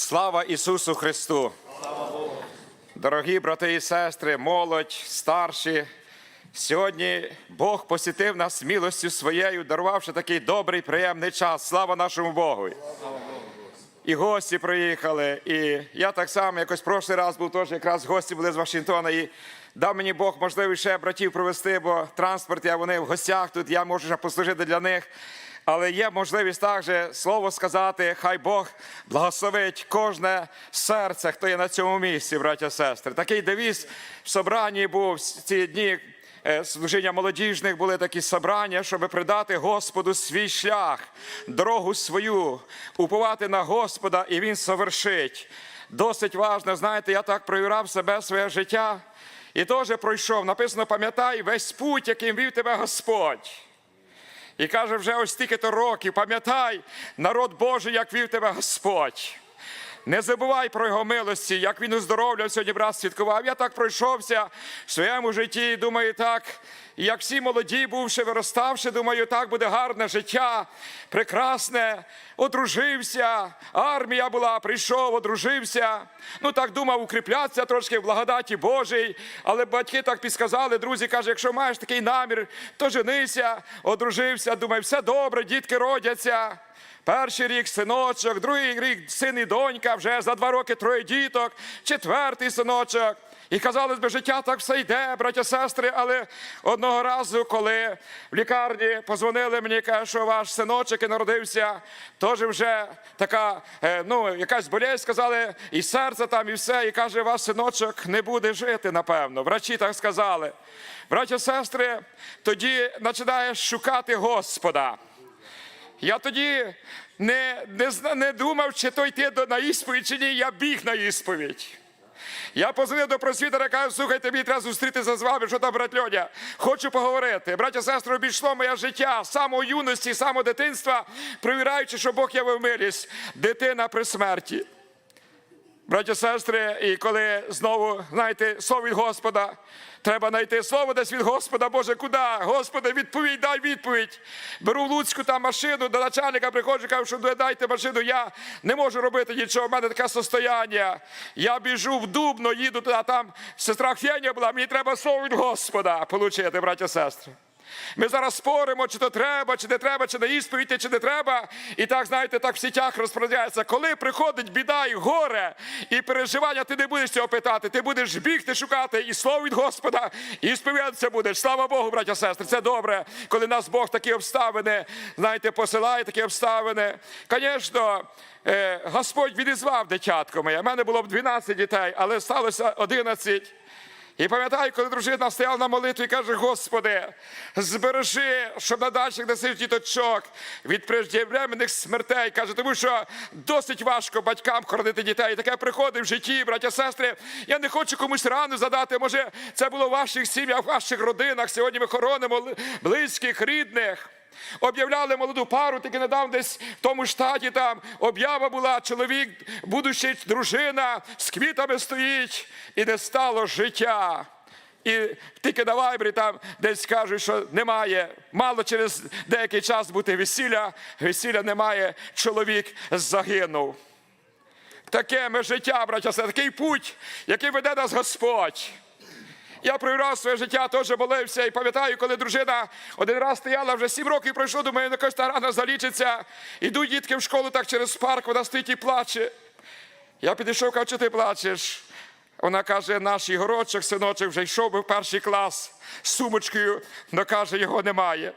Слава Ісусу Христу! Дорогі брати і сестри, молодь, старші. Сьогодні Бог посітив нас милостю своєю, дарувавши такий добрий, приємний час. Слава нашому Богу! І гості приїхали. І я так само якось прошлий раз був теж якраз гості були з Вашингтона. І дав мені Бог можливість ще братів провести, бо транспорт, я вони в гостях тут, я можу ще послужити для них. Але є можливість також слово сказати, хай Бог благословить кожне серце, хто є на цьому місці, браття сестри. Такий девіз в собранні був в ці дні е, служіння молодіжних були такі собрання, щоб придати Господу свій шлях, дорогу свою, уповати на Господа, і Він совершить. Досить важно, знаєте, я так провірав себе, своє життя, і теж пройшов. Написано, пам'ятай весь путь, яким вів тебе Господь. І каже, вже ось стільки-то років, пам'ятай, народ Божий, як вів тебе Господь. Не забувай про його милості, як він оздоровляв сьогодні брат святкував. Я так пройшовся в своєму житті, і думаю, так, і як всі молоді, бувши, вироставши, думаю, так буде гарне життя, прекрасне, одружився, армія була, прийшов, одружився. Ну так думав, укріплятися трошки в благодаті Божій. Але батьки так підсказали, друзі, каже, якщо маєш такий намір, то женися, одружився, думаю, все добре, дітки родяться. Перший рік синочок, другий рік син і донька, вже за два роки троє діток, четвертий синочок. І казалось би, життя так все йде, браття, сестри, але одного разу, коли в лікарні позвонили мені, кажуть, що ваш синочок і народився, теж вже така, е, ну, якась болезнь, сказали, і серце там, і все, і каже, ваш синочок не буде жити, напевно. Врачі так сказали. Браття, сестри, тоді починаєш шукати Господа. Я тоді не, не, не думав, чи то йти на ісповідь, чи ні, я біг на ісповідь. Я позвонив до просвітера, кажу, слухайте, мені треба зустрітися з вами, що там, брат Льоня, хочу поговорити. Браття, сестри, обійшло моє життя з самого юності, з самого дитинства, провіраючи, що Бог явив милість, дитина при смерті. Браття, сестри, і коли знову знаєте совість Господа, треба знайти слово десь від Господа, Боже, куди? Господи, відповідь, дай відповідь. Беру в Луцьку там машину, до начальника приходжу, кажу, що «Ну, дайте машину, я не можу робити нічого, в мене таке состояння. Я біжу в Дубно, їду туди, там сестра Феня була, мені треба слово від Господа отримати, браття, сестри. Ми зараз споримо, чи то треба, чи не треба, чи на ісповідь, чи не треба. І так, знаєте, так в сітях розпродляється. Коли приходить біда і горе, і переживання, ти не будеш цього питати, ти будеш бігти, шукати і слово від Господа, і сповідатися будеш. Слава Богу, браття, сестри, це добре, коли нас Бог такі обставини, знаєте, посилає такі обставини. Звісно, е, Господь відізвав дитятко моє. У мене було б 12 дітей, але сталося 11. І пам'ятаю, коли дружина стояла на молитві і каже: Господи, збережи, щоб на дальших носив діточок від преждевременних смертей. Каже, тому що досить важко батькам хоронити дітей. Таке приходить в житті, браття, сестри. Я не хочу комусь рану задати. Може, це було в ваших сім'ях, в ваших родинах. Сьогодні ми хоронимо близьких, рідних. Об'являли молоду пару, тільки недавно десь в тому штаті там об'ява була, чоловік, будучи дружина, з квітами стоїть, і не стало життя. І тільки на вайбрі там десь кажуть, що немає, мало через деякий час бути весілля, весілля немає, чоловік загинув. Таке ми життя, браття, це такий путь, який веде нас Господь. Я провірав своє життя, теж молився і пам'ятаю, коли дружина один раз стояла, вже сім років пройшло, думаю, якось та рана залічиться. Іду дітки в школу так через парк, вона стоїть і плаче. Я підійшов, кажу, ти плачеш? Вона каже, наш Ігорочок, синочок, вже йшов би в перший клас з сумочкою, але каже, його немає.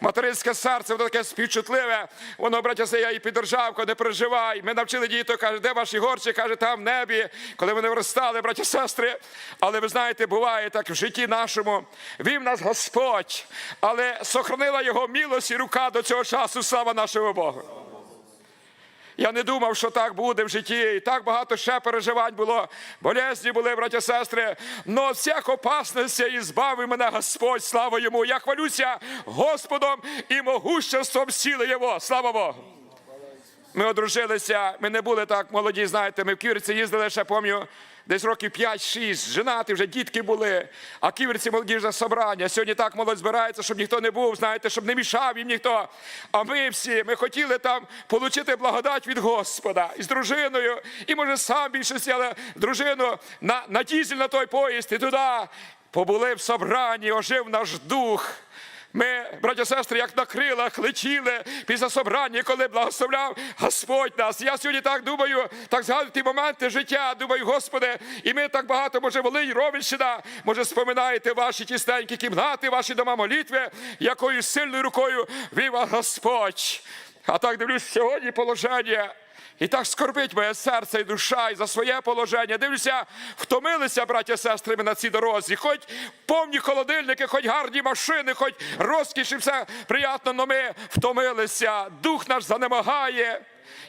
Материнське серце, воно таке співчутливе. Воно, браття, я її піддержав, коли не переживай. Ми навчили діток, каже, де ваші горчі? Каже, там в небі, коли вони виростали, браття, сестри. Але ви знаєте, буває так в житті нашому. Вів нас Господь, але сохранила його милость і рука до цього часу, слава нашого Богу. Я не думав, що так буде в житті. І так багато ще переживань було. Болезні були, браття, сестри. Но всіх опасностей і збавив мене Господь, слава йому. Я хвалюся Господом і могуществом сіли Його. Слава Богу. Ми одружилися, ми не були так молоді, знаєте, ми в кірці їздили, ще пам'ятаю, десь років 5-6, женати, вже дітки були, а ківерці молодіжне собрання. Сьогодні так молодь збирається, щоб ніхто не був, знаєте, щоб не мішав їм ніхто. А ми всі, ми хотіли там отримати благодать від Господа і з дружиною, і може сам більшості, але дружину на, на дізель на той поїзд і туди. Побули в собранні, ожив наш дух. Ми, браття сестри, як на крилах летіли після собрання, коли благословляв Господь нас. Я сьогодні так думаю, так згадую ті моменти життя. Думаю, Господи, і ми так багато, може, Волинь, Ровенщина, може, споминаєте ваші тісненькі кімнати, ваші дома молитви, якою сильною рукою вів Господь. А так дивлюсь, сьогодні положення. І так скорбить моє серце і душа і за своє положення. Дивлюся, втомилися, браття сестри, ми на цій дорозі. Хоч повні холодильники, хоч гарні машини, хоч розкіш і все приємно, але ми втомилися. Дух наш занемагає.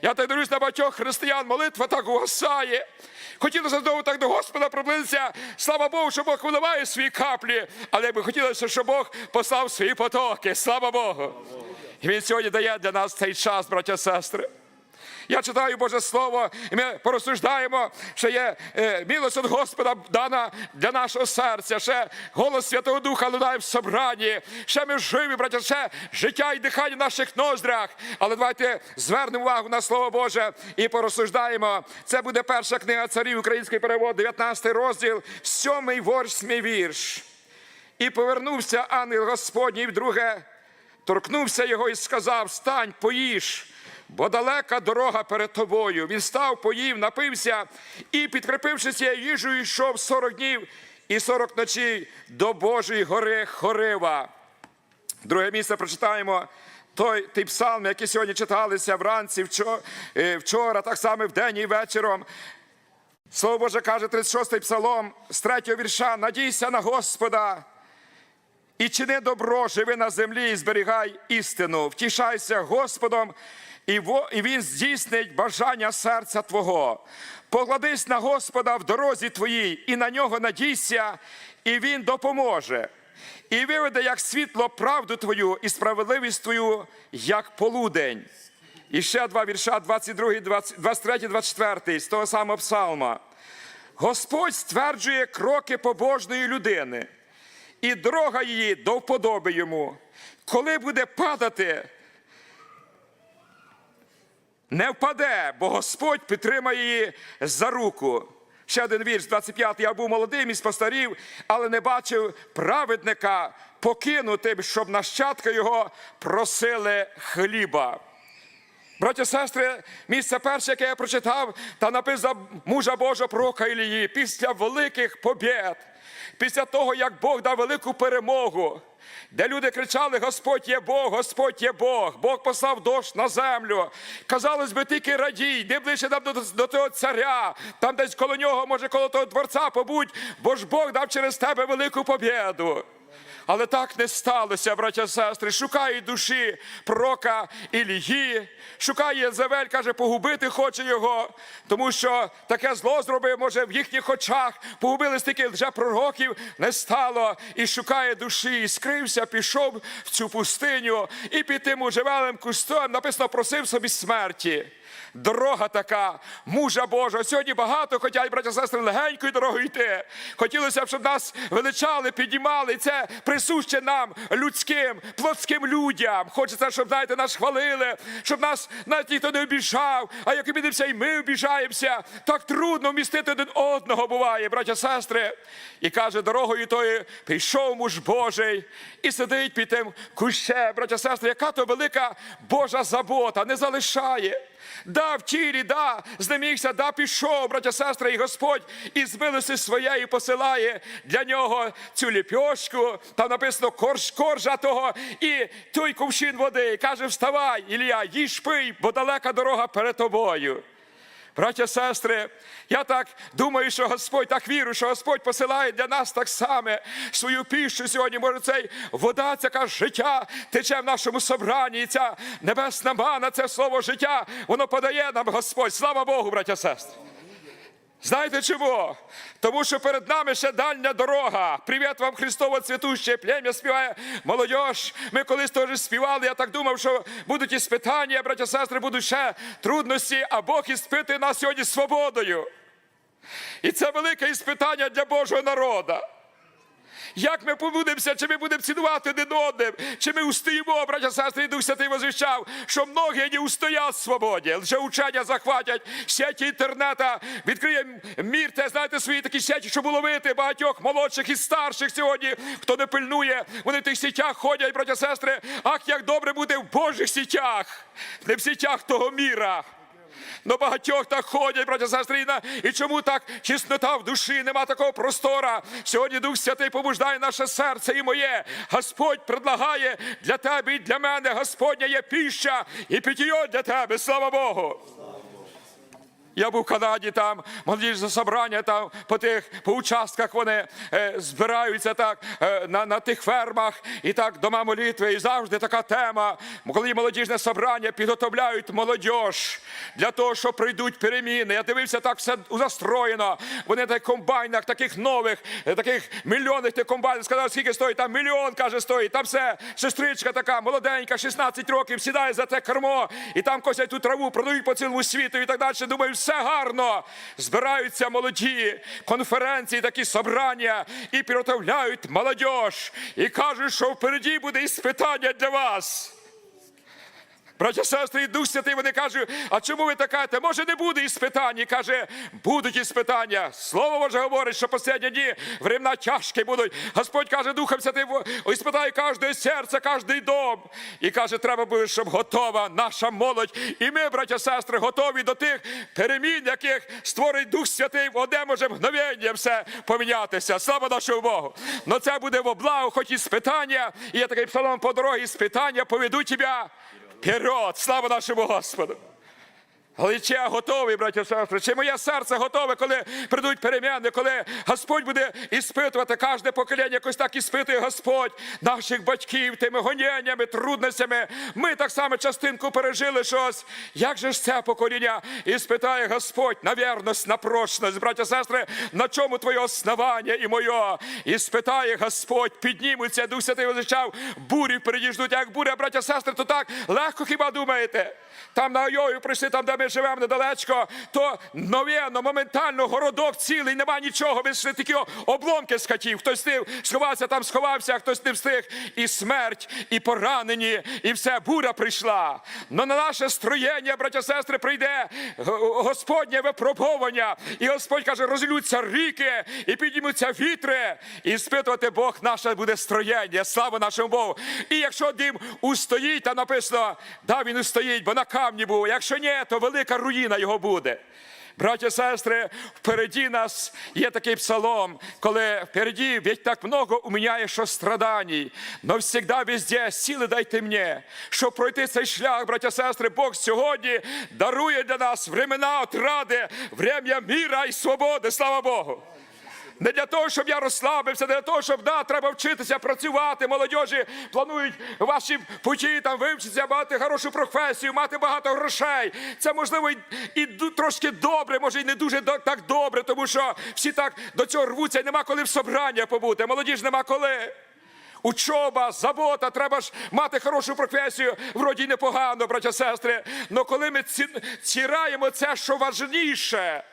Я так дивлюсь на багатьох християн, молитва так угасає. Хотілося знову так до Господа приблизитися. Слава Богу, що Бог виливає свої каплі, але би хотілося, щоб Бог послав свої потоки. Слава Богу. І Він сьогодні дає для нас цей час, браття сестри. Я читаю Боже Слово, і ми порозсуждаємо, що є е, милость від Господа дана для нашого серця. Ще голос Святого Духа лунає в собранні. Ще ми живі, браття, ще життя і дихання в наших ноздрях. Але давайте звернемо увагу на Слово Боже і порозсуждаємо. Це буде перша книга царів, український перевод, 19 розділ, сьомий восьмий вірш. І повернувся ангел Господній вдруге, торкнувся його і сказав: Стань, поїж, бо далека дорога перед тобою. Він став, поїв, напився і, підкріпивши цією їжею, йшов 40 днів і 40 ночей до Божої гори Хорива. Друге місце прочитаємо. Той той псалм, який сьогодні читалися вранці, вчора, вчора, так само вдень і вечором. Слово Боже каже, 36-й псалом з третього вірша: Надійся на Господа і чини добро, живи на землі і зберігай істину. Втішайся Господом, і Він здійснить бажання серця Твого. Покладись на Господа в дорозі твоїй, і на нього надійся, і Він допоможе. І виведе як світло правду твою і справедливість твою, як полудень. І ще два вірша, 22, 20 23, 24, з того самого псалма. Господь стверджує кроки побожної людини, і дорога її до вподоби йому. Коли буде падати, не впаде, бо Господь підтримає її за руку. Ще один вірш, 25. Я був молодим і спостарів, але не бачив праведника покинутим, щоб нащадки його просили хліба. Браття, сестри, місце перше, яке я прочитав, та написав мужа Божого пророка Ілії після великих побєд, після того, як Бог дав велику перемогу, де люди кричали: Господь є Бог, Господь є Бог, Бог послав дощ на землю. Казалось би, тільки радій, йди ближче там до, до того царя, там десь коло нього, може, коло того дворця побудь, бо ж Бог дав через тебе велику побєду. Але так не сталося, браття сестри. Шукає душі пророка Ілії, шукає Єзавель, каже, погубити хоче його, тому що таке зло зробив, може, в їхніх очах погубили стільки вже пророків, не стало. І шукає душі, і скрився, пішов в цю пустиню, і під тим уживелим кустом написано, просив собі смерті. Дорога така, мужа Божого. Сьогодні багато хотять, браття сестри, легенькою дорогою йти. Хотілося б, щоб нас величали, піднімали. І це присуще нам, людським, плотським людям. Хочеться, щоб, знаєте, нас хвалили, щоб нас навіть ніхто не обіжав. А як обідемося, і ми обіжаємося. Так трудно вмістити один одного буває, браття сестри. І каже, дорогою тою прийшов муж Божий і сидить під тим кущем, браття сестри, яка то велика Божа забота, не залишає. Да, в тілі, да, знемігся, да, пішов, браття, сестри, і Господь із милості своєї посилає для нього цю ліпьошку, там написано корж, коржа того і той кувшин води. І каже, вставай, Ілія, їж пий, бо далека дорога перед тобою. Браття, сестри, я так думаю, що Господь так вірю, що Господь посилає для нас так само свою піщу сьогодні. Може, цей вода, ця життя тече в нашому собранні. І ця небесна мана, це слово життя, воно подає нам Господь. Слава Богу, браття, сестри. Знаєте чому? Тому що перед нами ще дальня дорога. Привіт вам, Христово цвітуще плем'я співає молодь. Ми колись теж співали. Я так думав, що будуть іспитання, браття, сестри, будуть ще трудності, а Бог іспитує нас сьогодні свободою. І це велике іспитання для Божого народу. Як ми побудемося, чи ми будемо цінувати один одним, чи ми устоїмо, браття, сестри, і Дух Святий возвіщав, що многі не устоять в свободі, лише учення захватять сеті інтернета, відкриє мір, те, знаєте, свої такі сеті, щоб уловити багатьох молодших і старших сьогодні, хто не пильнує, вони в тих сітях ходять, браття, сестри, ах, як добре буде в Божих сітях, не в сітях того міра. Но багатьох так ходять, браття сестрина, і і чому так чеснота в душі, нема такого простора. Сьогодні Дух Святий побуждає наше серце і моє. Господь предлагає для тебе і для мене. Господня є піща і питьо для тебе. Слава Богу. Я був в Канаді, там молодіжне собрання, там по тих по участках вони е, збираються так е, на, на тих фермах і так дома молитви. І завжди така тема. Коли молодіжне собрання підготовляють молодіж для того, що прийдуть переміни. Я дивився, так все застроєно. Вони на комбайнах, таких нових, е, таких мільйонних тих комбайнів. Сказав, скільки стоїть? Там мільйон, каже, стоїть. Там все сестричка така, молоденька, 16 років, сідає за те кермо, і там косять ту траву, продають по цілому світу і так далі. Думаю, все гарно. Збираються молоді конференції, такі собрання і підготовляють молодь. І кажуть, що впереді буде іспитання для вас. Браття, сестри, і Дух Святий, вони кажуть, а чому ви так кажете? Може, не буде іспитань? І каже, будуть іспитання. Слово Боже говорить, що останні дні времена тяжкі будуть. Господь каже, Духом Святим, іспитає кожне серце, кожний дом. І каже, треба буде, щоб готова наша молодь. І ми, браття, сестри, готові до тих перемін, яких створить Дух Святий, в одне може мгновення все помінятися. Слава нашому Богу. Но це буде во благо, хоч і спитання. І є такий псалом по дорозі, спитання поведу тебе вперед. Слава нашому Господу. Я готовий, браття сестри, чи моє серце готове, коли прийдуть переміни, коли Господь буде іспитувати кожне покоління, якось так іспитує Господь наших батьків тими гоніннями, трудностями. Ми так само частинку пережили щось. Як же ж це покоління іспитає Господь на вірність, на прочність, браття сестри, на чому твоє основання і моє? І спитає Господь, піднімуться, Дух Святий визначав, бурі передіждуть. Як буря, браття сестри, то так легко хіба думаєте? Там на Ойою прийшли, там, де ми живемо недалечко, то новенно, моментально городок цілий, нема нічого. Ми такі обломки з хатів. Хтось встиг сховався, там сховався, а хтось не встиг. І смерть, і поранені, і все, буря прийшла. Но на наше строєння, браття сестри, прийде Господнє випробовування. І Господь каже, розлються ріки, і підіймуться вітри, і спитувати Бог наше буде строєння. Слава нашому Богу. І якщо дим устоїть, там написано, да, він устоїть, бо на камні був. Якщо ні, то велика руїна його буде. Браття і сестри, впереді нас є такий псалом, коли впереді ведь так много у мене є що страданий, но всегда везде сили дайте мені, щоб пройти цей шлях, браття і сестри, Бог сьогодні дарує для нас времена отради, врем'я міра і свободи, слава Богу. Не для того, щоб я розслабився, не для того, щоб да, треба вчитися, працювати. Молодіжі планують ваші путі там вивчитися, мати хорошу професію, мати багато грошей. Це можливо і, і трошки добре, може і не дуже так добре, тому що всі так до цього рвуться, і нема коли в собрання побути. Молодіж нема коли. Учоба, забота, треба ж мати хорошу професію, вроді непогано, браття сестри. Но коли ми ці, цираємо це, що важніше.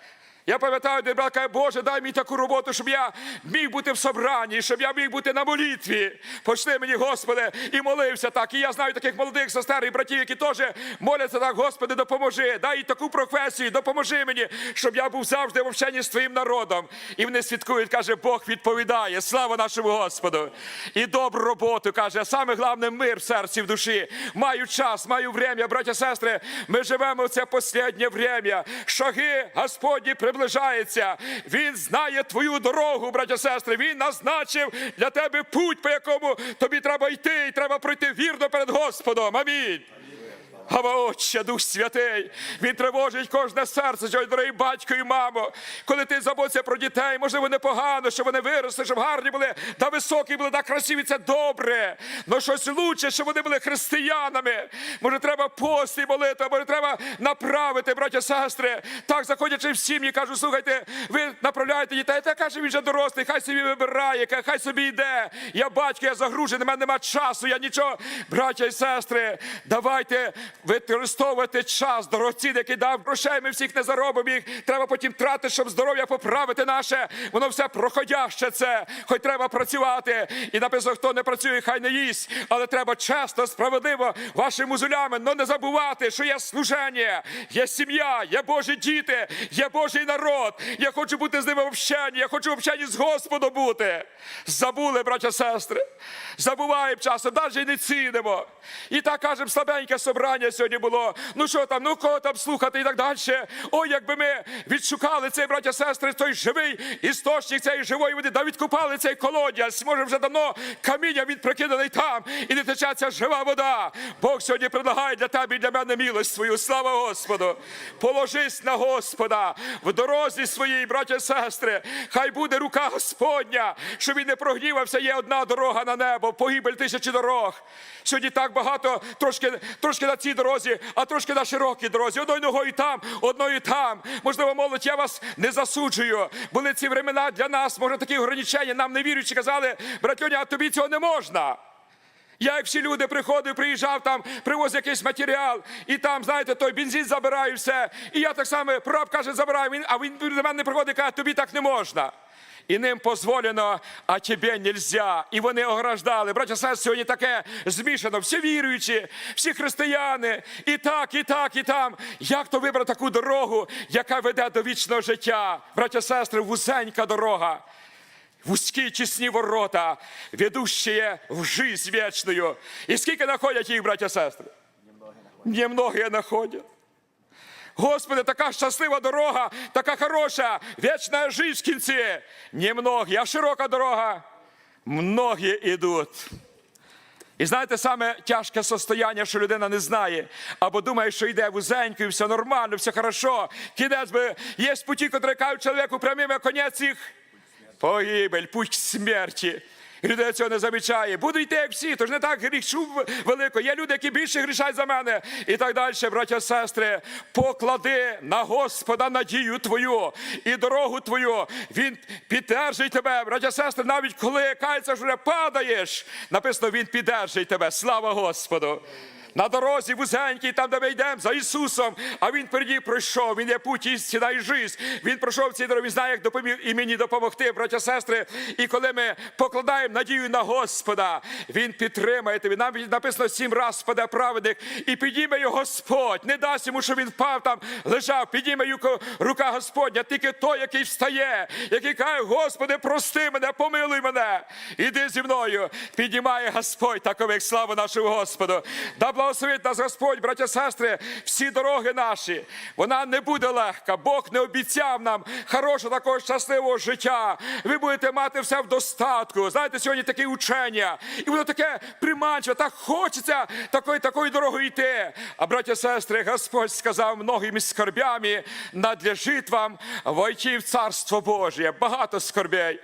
Я пам'ятаю, де брат каже, Боже, дай мені таку роботу, щоб я міг бути в собранні, щоб я міг бути на молитві. Почни мені, Господи, і молився так. І я знаю таких молодих сестер і братів, які теж моляться так, Господи, допоможи, дай таку професію, допоможи мені, щоб я був завжди в общенні з твоїм народом. І вони свідкують, каже, Бог відповідає. Слава нашому Господу. І добру роботу каже, а саме головне мир в серці в душі. Маю час, маю время, браття, сестри. Ми живемо в це останнє время. Шаги Господні приближаються. Він знає твою дорогу, браття, сестри. Він назначив для тебе путь, по якому тобі треба йти, і треба пройти вірно перед Господом. Амінь. Отче, Дух Святий, Він тривожить кожне серце, сьогодні, дорогий батько і мамо. Коли ти заботься про дітей, можливо, непогано, щоб вони виросли, щоб гарні були, та високі були, та красиві, це добре. Но щось лучше, щоб вони були християнами. Може, треба пост і молитва, може, треба направити, браття, сестри. Так, заходячи в сім'ї, кажу, слухайте, ви направляєте дітей, та каже, він вже дорослий, хай собі вибирає, хай собі йде. Я батько, я загружений, в мене нема часу, я нічого. Браття і сестри, давайте використовувати час, дорогоцінний, який дав грошей, ми всіх не заробимо їх. Треба потім тратити, щоб здоров'я поправити наше. Воно все проходяще це. Хоч треба працювати. І написано, хто не працює, хай не їсть. Але треба чесно, справедливо вашими музулями, но не забувати, що є служення, є сім'я, є Божі діти, є Божий народ. Я хочу бути з ними в общенні, я хочу в общенні з Господом бути. Забули, браття, сестри. Забуваємо часом, навіть не цінимо. І так кажемо, слабеньке собрання сьогодні було. Ну що там, ну кого там слухати і так далі. Ой, якби ми відшукали цей, браття, сестри, той живий істочник цієї живої води, да відкупали цей колодязь. Може, вже давно каміння він прикиданий там, і не тече ця жива вода. Бог сьогодні предлагає для тебе і для мене милость свою. Слава Господу! Положись на Господа в дорозі своїй, браття і сестри. Хай буде рука Господня, щоб він не прогнівався. Є одна дорога на небо, погибель тисячі дорог. Сьогодні так багато, трошки, трошки на цій дорозі, а трошки на широкій дорозі. Одною ногою там, одною там. Можливо, молодь, я вас не засуджую. Були ці времена для нас, може, такі ограничення. Нам не віруючи, казали, братьоня, а тобі цього не можна. Я, як всі люди, приходив, приїжджав там, привоз якийсь матеріал, і там, знаєте, той бензин забираю все. І я так само, прораб каже, забираю, а він до мене не приходить каже, тобі так не можна. І ним дозволено, а тебе нельзя. І вони ограждали. Браття, сестри, сьогодні таке змішано. Всі віруючі, всі християни, і так, і так, і там. Як то вибрати таку дорогу, яка веде до вічного життя? Браття, сестри, вузенька дорога. Вузькі тісні ворота, ведущие в жизнь вечную. І скільки знаходять їх, браття сестри? Немногие находять. Господи, така щаслива дорога, така хороша, вічна жизнь в кінці. Немногі, а широка дорога. Многі йдуть. І знаєте, саме тяжке состояння, що людина не знає, або думає, що йде вузенько, і все нормально, все хорошо. Кінець би є путі, котрі кажуть чоловіку прямим, а конець їх погибель, путь смерті. І людина цього не замічає. Буду йти, як всі, тож не так грішу велико. Є люди, які більше грішать за мене. І так далі, браття, сестри, поклади на Господа надію твою і дорогу твою. Він піддержить тебе, браття, сестри, навіть коли кається, вже падаєш. Написано, він піддержить тебе. Слава Господу. На дорозі вузенькій, там, де ми йдемо за Ісусом, а Він переді пройшов, Він є путь істина і жизнь. Він пройшов ці дороги, знає, як допоміг і мені допомогти, браття, сестри. І коли ми покладаємо надію на Господа, Він підтримає тебе. Нам написано сім раз спаде праведник, і підійме його Господь. Не дасть йому, щоб він впав там, лежав, підійме його рука Господня, тільки той, який встає, який каже, Господи, прости мене, помилуй мене. Іди зі мною. Підіймає Господь такових славу нашого Господу. Да благословить нас Господь, браття, сестри, всі дороги наші. Вона не буде легка. Бог не обіцяв нам хорошого такого щасливого життя. Ви будете мати все в достатку. Знаєте, сьогодні таке учення. І воно таке приманчиве, так хочеться такою такою дорогою йти. А браття, сестри, Господь сказав многими скорбями надлежить вам войти в Царство Божє. Багато скорбей.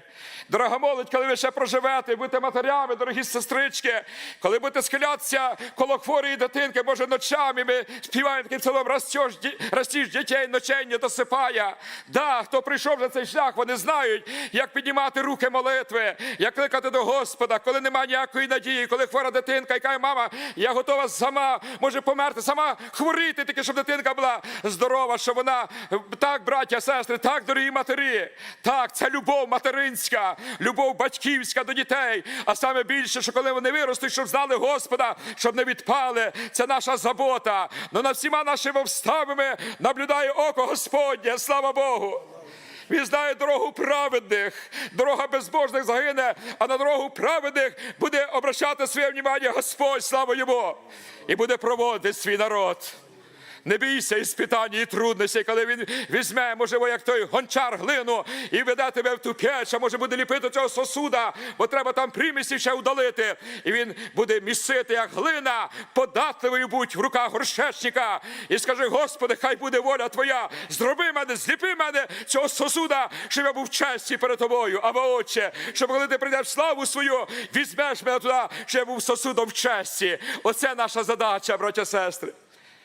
Дорога молодь, коли ви ще проживете, будете матерями, дорогі сестрички, коли будете схилятися коло хворої дитинки, може ночами ми співаємо таким ді- ростиш дітей, ночей не досипає. Да, хто прийшов за цей шлях, вони знають, як піднімати руки молитви, як кликати до Господа, коли немає ніякої надії, коли хвора дитинка, каже, мама, я готова сама, може померти, сама хворіти, тільки щоб дитинка була здорова, щоб вона так, браття, сестри, так, дорогі матері, так, це любов материнська, любов батьківська до дітей. А саме більше, що коли вони виростуть, щоб знали Господа, щоб не відпали, це наша забота. Но над всіма нашими обставами наблюдає око Господнє, слава Богу. Він знає дорогу праведних, дорога безбожних загине, а на дорогу праведних буде обращати своє внимання Господь, слава йому, і буде проводити свій народ. Не бійся іспитання і трудностей, коли він візьме, можливо, як той гончар глину і веде тебе в ту печ, а може буде ліпити цього сосуда, бо треба там примісі ще удалити. І він буде місити, як глина, податливою будь в руках горшечника. І скажи, Господи, хай буде воля Твоя. Зроби мене, зліпи мене цього сосуда, щоб я був в честі перед тобою. Або Отче, щоб коли ти прийдеш славу свою, візьмеш мене туди, щоб я був сосудом в честі. Оце наша задача, браття сестри.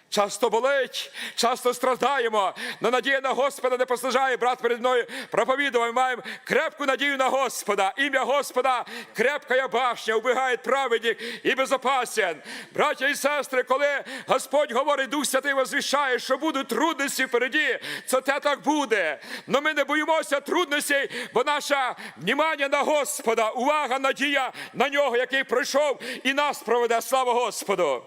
Часто болить, часто страдаємо, але надія на Господа не постраждає. Брат перед мною проповідував. Ми маємо крепку надію на Господа. Ім'я Господа крепка башня, убігає праведник і безопасен. Браття і сестри, коли Господь говорить, Дух Святий возвіщає, що будуть трудності впереді, це те так буде. Но ми не боїмося трудностей, бо наше внимання на Господа, увага, надія на нього, який пройшов і нас проведе. Слава Господу!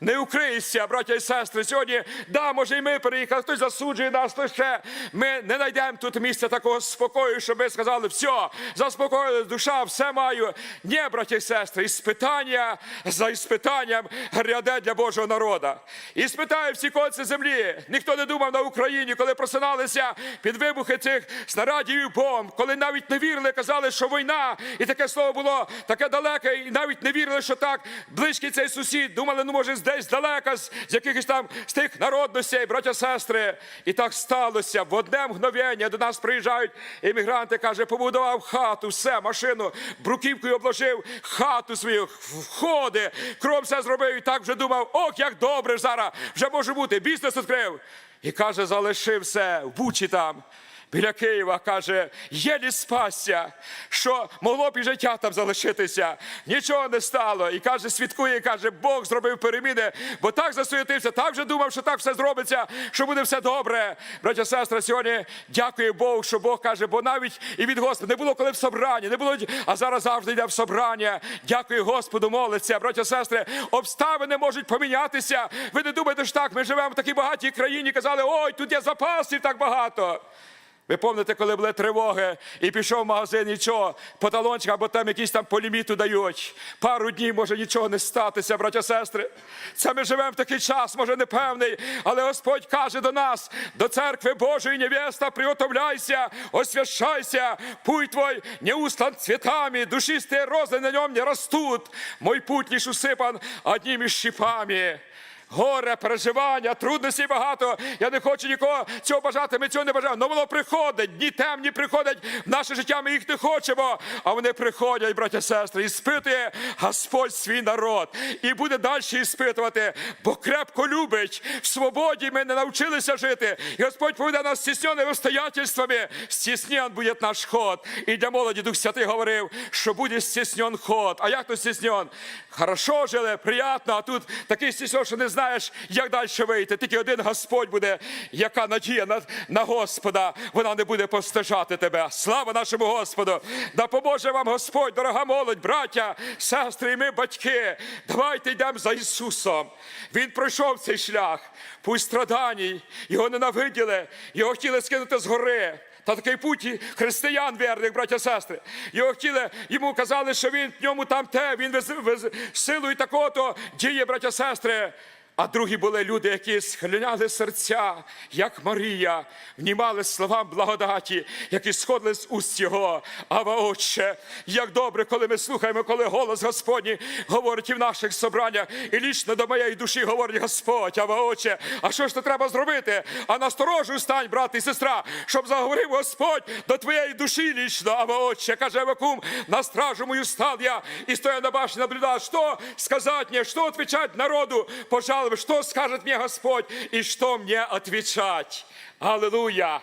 Не укрийся, браття і сестри. Сьогодні, да, може, і ми переїхали, хтось засуджує нас, то ще ми не знайдемо тут місця такого спокою, щоб ми сказали, все, заспокоїли душа, все маю. Ні, браття і сестри, іспитання за іспитанням гряде для Божого народу. І спитаю всі конці землі. Ніхто не думав на Україні, коли просиналися під вибухи цих снарядів і бомб, коли навіть не вірили, казали, що війна, і таке слово було таке далеке, і навіть не вірили, що так близький цей сусід. Думали, ну може десь далеко, з якихось там з тих народностей, браття, сестри. І так сталося. В одне мгновення до нас приїжджають іммігранти, каже, побудував хату, все, машину, бруківкою обложив хату свою, входи, кров все зробив. І так вже думав, ох, як добре зараз, вже може бути, бізнес відкрив. І каже, залишив все в Бучі там. Біля Києва каже, єлі спасся, що могло б і життя там залишитися. Нічого не стало. І каже, свідкує, каже, Бог зробив переміни, бо так засуетився, так вже думав, що так все зробиться, що буде все добре. Браття, сестра, сьогодні дякую Богу, що Бог каже, бо навіть і від Господа не було коли в собранні, не було, а зараз завжди йде в собрання. Дякую Господу, молиться. Браття, сестри, обставини можуть помінятися. Ви не думаєте ж так, ми живемо в такій багатій країні, казали, ой, тут є запасів так багато. Ви пам'ятаєте, коли були тривоги, і пішов в магазин, нічого, по талончикам, або там якісь там по ліміту дають. Пару днів може нічого не статися, браття сестри. Це ми живемо в такий час, може непевний, але Господь каже до нас, до церкви Божої невеста, приготовляйся, освящайся, путь твой не устлан цветами, душистые розы на нем не растут. Мой путь лишь усыпан одними щипами. Горе, переживання, трудностей багато. Я не хочу нікого цього бажати, ми цього не бажаємо. Но воно приходить, дні темні приходять в наше життя, ми їх не хочемо. А вони приходять, браття сестри, і спитує Господь свій народ. І буде далі іспитувати, бо крепко любить. В свободі ми не навчилися жити. І Господь поведе нас стісненими обстоятельствами. Стіснен буде наш ход. І для молоді Дух Святий говорив, що буде стіснен ход. А як то стіснен? Хорошо жили, приємно, а тут такий стіснен, що не знаєш, як далі вийти. Тільки один Господь буде, яка надія на, на Господа, вона не буде постежати тебе. Слава нашому Господу! Да поможе вам Господь, дорога молодь, браття, сестри, і ми, батьки. Давайте йдемо за Ісусом. Він пройшов цей шлях, пусть страданій, його ненавиділи, його хотіли скинути з гори. Та такий путь християн вірних, браття сестри. Його хотіли, йому казали, що він в ньому там те, він вез, вез, силою такого-то діє, браття сестри. А другі були люди, які схиляли серця, як Марія, внімали словам благодаті, які сходили з уст його. Ава Отче, як добре, коли ми слухаємо, коли голос Господній говорить і в наших собраннях, і лічно до моєї душі говорить Господь, Ава Отче, а що ж то треба зробити? А насторожу стань, брат і сестра, щоб заговорив Господь до твоєї душі лічно, Ава Отче, каже Авакум, на стражу мою стал я, и стоя на башне наблюдал, что сказать мне, что отвечать народу, пожалуй, что скажет мне Господь и что мне отвечать. Аллилуйя!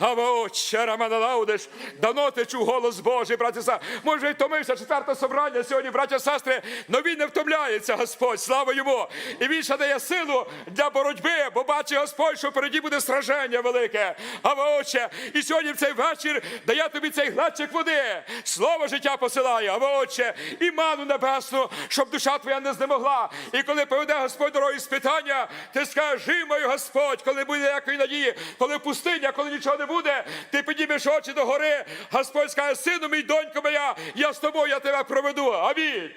Ава отче, Романа Лаудиш, давно ти чув голос Божий, браття сестри. Може, втомився четверте собрання сьогодні, браття сестри, але він не втомляється, Господь, слава йому. І він ще дає силу для боротьби, бо бачить Господь, що впереді буде сраження велике. Ава отче, і сьогодні в цей вечір дає тобі цей глечик води. Слово життя посилає, ава отче, і ману небесну, щоб душа твоя не знемогла. І коли поведе Господь дороги спитання, ти скажеш, жив мою Господь, коли буде якої надії, коли пустиня, коли нічого не буде, ти піднімеш очі до гори, Господь скаже, сину мій, донько моя, я з тобою, я тебе проведу. Амінь.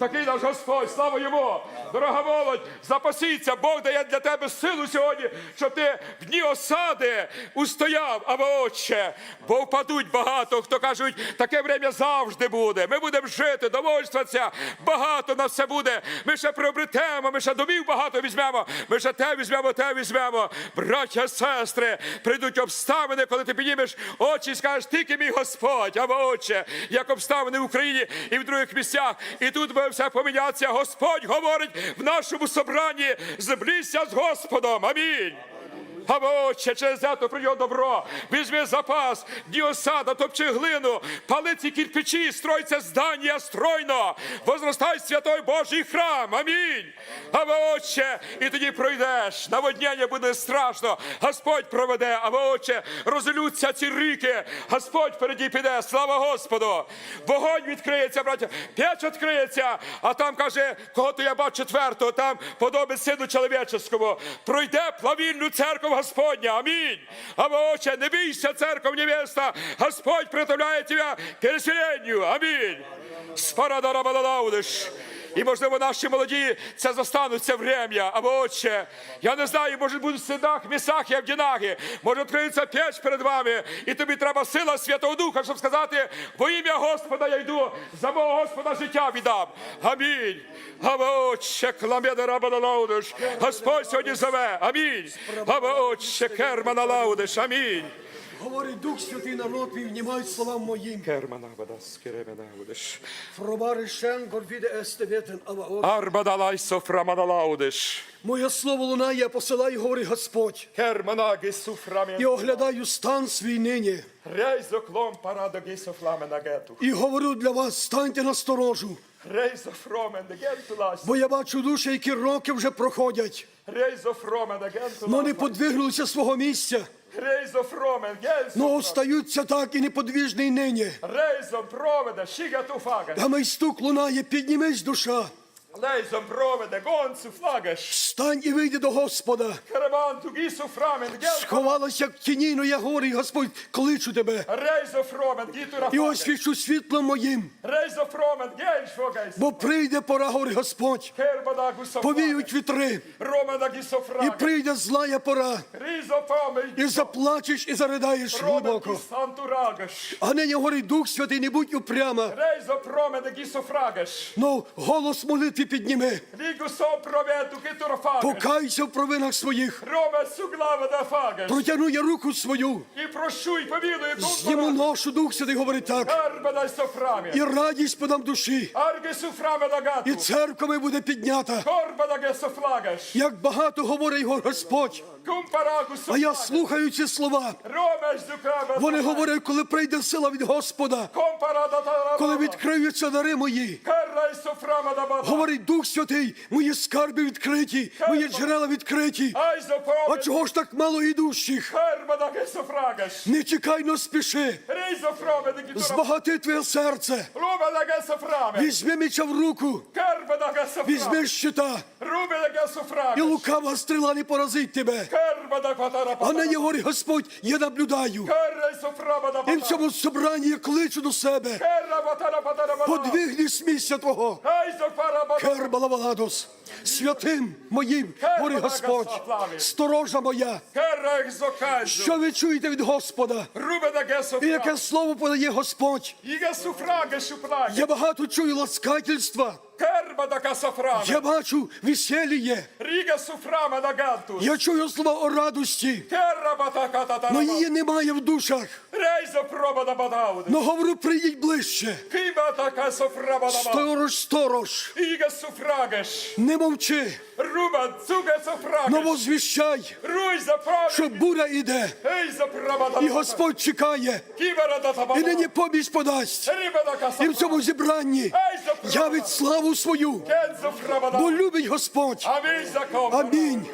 Такий наш Господь, слава йому! Дорога молодь, запасіться, Бог дає для тебе силу сьогодні, щоб ти в дні осади устояв, або отче, бо впадуть багато, хто кажуть, таке время завжди буде. Ми будемо жити, довольствуватися, багато нас все буде. Ми ще приобретемо, ми ще домів багато візьмемо, ми ще те візьмемо, те візьмемо. Браття, сестри, прийдуть обставини, коли ти піднімеш очі і скажеш, тільки мій Господь, або отче, як обставини в Україні і в других місцях. І тут буде все помінятися. Господь говорить в нашому собранні, зблизься з Господом. Амінь. Або отче, через це прийде добро. Візьми запас, діосада, топчи глину, пали ці кирпичі, стройся здання стройно. Возростай святой Божий храм. Амінь. Або отче, і тоді пройдеш. Наводняння буде страшно. Господь проведе, або отче, розілються ці ріки. Господь впереді піде. Слава Господу. Вогонь відкриється, браття. Печ відкриється, а там каже, кого то я бачу четвертого, там подобить сину чоловіческому. Пройде плавільну церкву Господня. Аминь. Або отче, не бійся, церковь невеста. Господь приготовляє тебе к переселенню. Амінь. Спарадарабадаудиш. І, можливо, наші молоді це застануться врем'я. Або отче, я не знаю, може будуть в синах, місах, як дінаги. Може відкриється печ перед вами, і тобі треба сила Святого Духа, щоб сказати, во ім'я Господа я йду, за мого Господа життя віддам. Амінь. Або отче, кламеда рабадаудиш. Господь сьогодні зове. Амінь. Або отче, кермана лаудиш. Амінь. Говорить Дух Святий народ мій, внімають словам моїм. Кермана бадас, керемена лаудиш. Фробаришен горвіде естеветен, ава от. Арбадалай софрамана лаудиш. Моє слово лунає, я посилаю, говорить Господь. Кермана гесуфрамен. І оглядаю стан свій нині. Рейзо клом парадо гейсо фламена гету. І говорю для вас, станьте на сторожу. Рейзо фромен де. Бо я бачу душі, які роки вже проходять, но не подвигнулися свого місця. Но остаються так і неподвіжний нині. Рейзо проведе шига ту фагаш. А майстук лунає, піднімись душа, Лейзо проведе гонцу флагаш. стань і вийди до Господа. Караван ту фрамен гельсо. Сховалась, як в тіні, но я говорю, Господь, кличу тебе. Рейзо фромен гітура І освічу світлом моїм, Рейзо фромен бо прийде пора, говорить Господь. Кербада Повіють вітри, Романа і фрагаш. прийде злая пора, Різо і заплачеш, і заридаєш глибоко. А нині говорить Дух Святий, не будь упряма, Рейзо но голос молитви підніми. Гітура фагаш. Покайся в провинах своїх. Роме суглава да фагаш. Протягну я руку свою, І прошу, і повідую зніму ношу, Дух Святий говорить так. Арба дай софрамі. І радість подам душі, Арге да гату. і церква буде піднята. Корба да. Як багато говорить його Господь, а я слухаю ці слова. Вони говорять, коли прийде сила від Господа, коли відкриються дари мої. Говорить Дух Святий, мої скарби відкриті, мої джерела відкриті. А чого ж так мало ідущих? Не чекай, но спіши. Збагати твоє серце. Візьми меча в руку, візьми щита, і лукава стріла не поразить тебе. А нині говорить Господь, я наблюдаю. І в цьому собранні я кличу до себе. З місця твого. Кербалаваладос, святим моїм, говорить Господь, сторожа моя, що ви чуєте від Господа? І яке слово подає Господь? Я багато чую ласкательства. Карба да гесо фраме. Я бачу веселье. Ріга суфрама да гантус. Я чую слова о радості. Керра бата ката Но її немає в душах. Рейзо проба да бадауди. Но говорю, прийдіть ближче. Киба така софрама да. Сторож, сторож, Іга суфрагаш. не мовчи, Руба цуга но возвіщай, Руй за правий. що буря іде, Ей за да і Господь чекає, Кібера да і нині поміч подасть. Риба да каса. І в цьому зібранні явить славу свою, праба да. бо любить Господь. Амінь